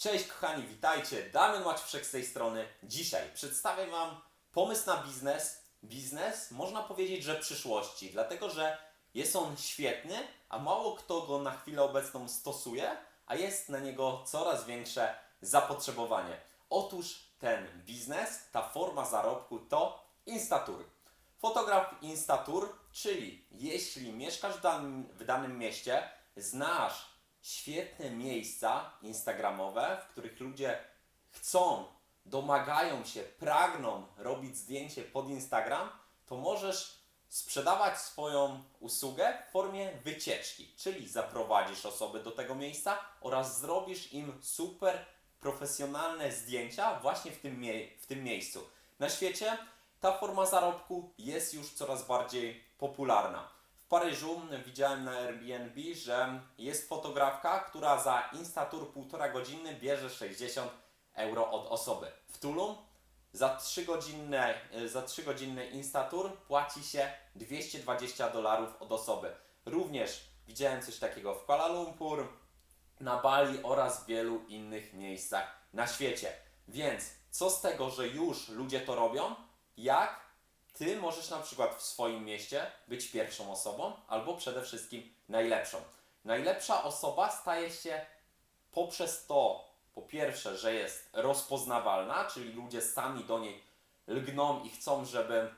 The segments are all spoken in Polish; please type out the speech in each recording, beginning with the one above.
Cześć kochani, witajcie. Damian Maciuszek z tej strony. Dzisiaj przedstawię Wam pomysł na biznes. Biznes, można powiedzieć, że przyszłości, dlatego że jest on świetny, a mało kto go na chwilę obecną stosuje, a jest na niego coraz większe zapotrzebowanie. Otóż ten biznes, ta forma zarobku to Instatour. Fotograf Instatour, czyli jeśli mieszkasz w danym, w danym mieście, znasz świetne miejsca instagramowe, w których ludzie chcą, domagają się, pragną robić zdjęcie pod Instagram, to możesz sprzedawać swoją usługę w formie wycieczki, czyli zaprowadzisz osoby do tego miejsca oraz zrobisz im super profesjonalne zdjęcia właśnie w tym, w tym miejscu. Na świecie ta forma zarobku jest już coraz bardziej popularna. Paryżu widziałem na Airbnb, że jest fotografka, która za Instatour półtora godziny bierze 60 euro od osoby. W Tulum za 3 godzinne, za 3 godzinny płaci się 220 dolarów od osoby. Również widziałem coś takiego w Kuala Lumpur, na Bali oraz w wielu innych miejscach na świecie. Więc co z tego, że już ludzie to robią, jak ty możesz na przykład w swoim mieście być pierwszą osobą albo przede wszystkim najlepszą. Najlepsza osoba staje się poprzez to, po pierwsze, że jest rozpoznawalna, czyli ludzie sami do niej lgną i chcą, żeby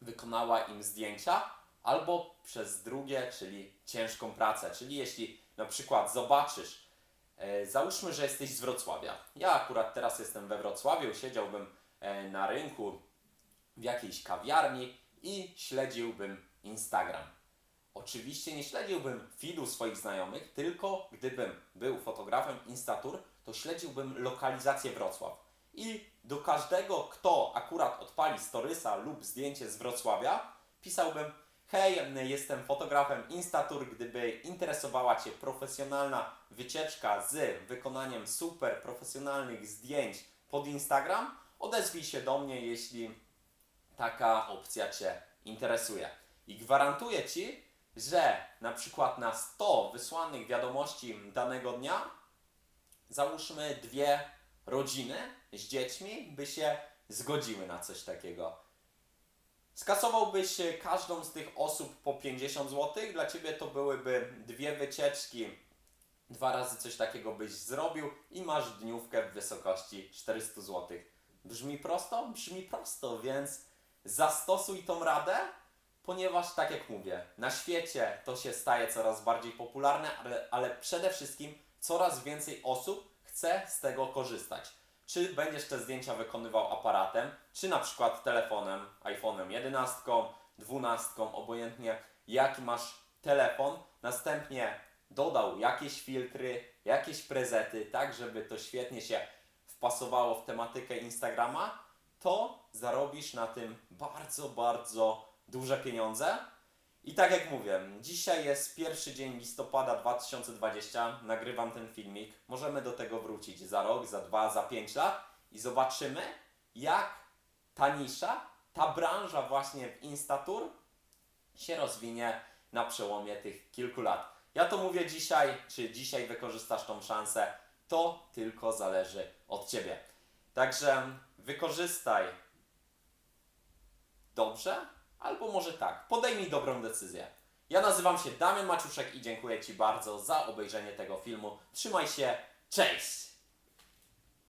wykonała im zdjęcia, albo przez drugie, czyli ciężką pracę. Czyli jeśli na przykład zobaczysz, e, załóżmy, że jesteś z Wrocławia. Ja akurat teraz jestem we Wrocławiu, siedziałbym e, na rynku w jakiejś kawiarni i śledziłbym Instagram. Oczywiście nie śledziłbym feedu swoich znajomych, tylko gdybym był fotografem Instatour, to śledziłbym lokalizację Wrocław. I do każdego, kto akurat odpali storysa lub zdjęcie z Wrocławia, pisałbym Hej, jestem fotografem Instatour, gdyby interesowała Cię profesjonalna wycieczka z wykonaniem super profesjonalnych zdjęć pod Instagram, odezwij się do mnie, jeśli taka opcja Cię interesuje. I gwarantuję Ci, że na przykład na 100 wysłanych wiadomości danego dnia, załóżmy dwie rodziny z dziećmi by się zgodziły na coś takiego. Skasowałbyś e, każdą z tych osób po 50 zł, dla Ciebie to byłyby dwie wycieczki, dwa razy coś takiego byś zrobił i masz dniówkę w wysokości 400 zł. Brzmi prosto? Brzmi prosto, więc zastosuj tą radę, ponieważ tak jak mówię, na świecie to się staje coraz bardziej popularne, ale, ale przede wszystkim coraz więcej osób chce z tego korzystać. Czy będziesz te zdjęcia wykonywał aparatem, czy na przykład telefonem, iPhone'em 11, 12, obojętnie jaki masz telefon, następnie dodał jakieś filtry, jakieś prezety, tak żeby to świetnie się wpasowało w tematykę Instagrama, to zarobisz na tym bardzo, bardzo duże pieniądze. I tak jak mówię, dzisiaj jest pierwszy dzień listopada 2020, nagrywam ten filmik. Możemy do tego wrócić za rok, za dwa, za pięć lat i zobaczymy, jak ta nisza, ta branża właśnie w Instatour się rozwinie na przełomie tych kilku lat. Ja to mówię dzisiaj, czy dzisiaj wykorzystasz tą szansę, to tylko zależy od Ciebie. Także wykorzystaj dobrze, albo może tak, podejmij dobrą decyzję. Ja nazywam się Damian Maciuszek i dziękuję Ci bardzo za obejrzenie tego filmu. Trzymaj się, cześć!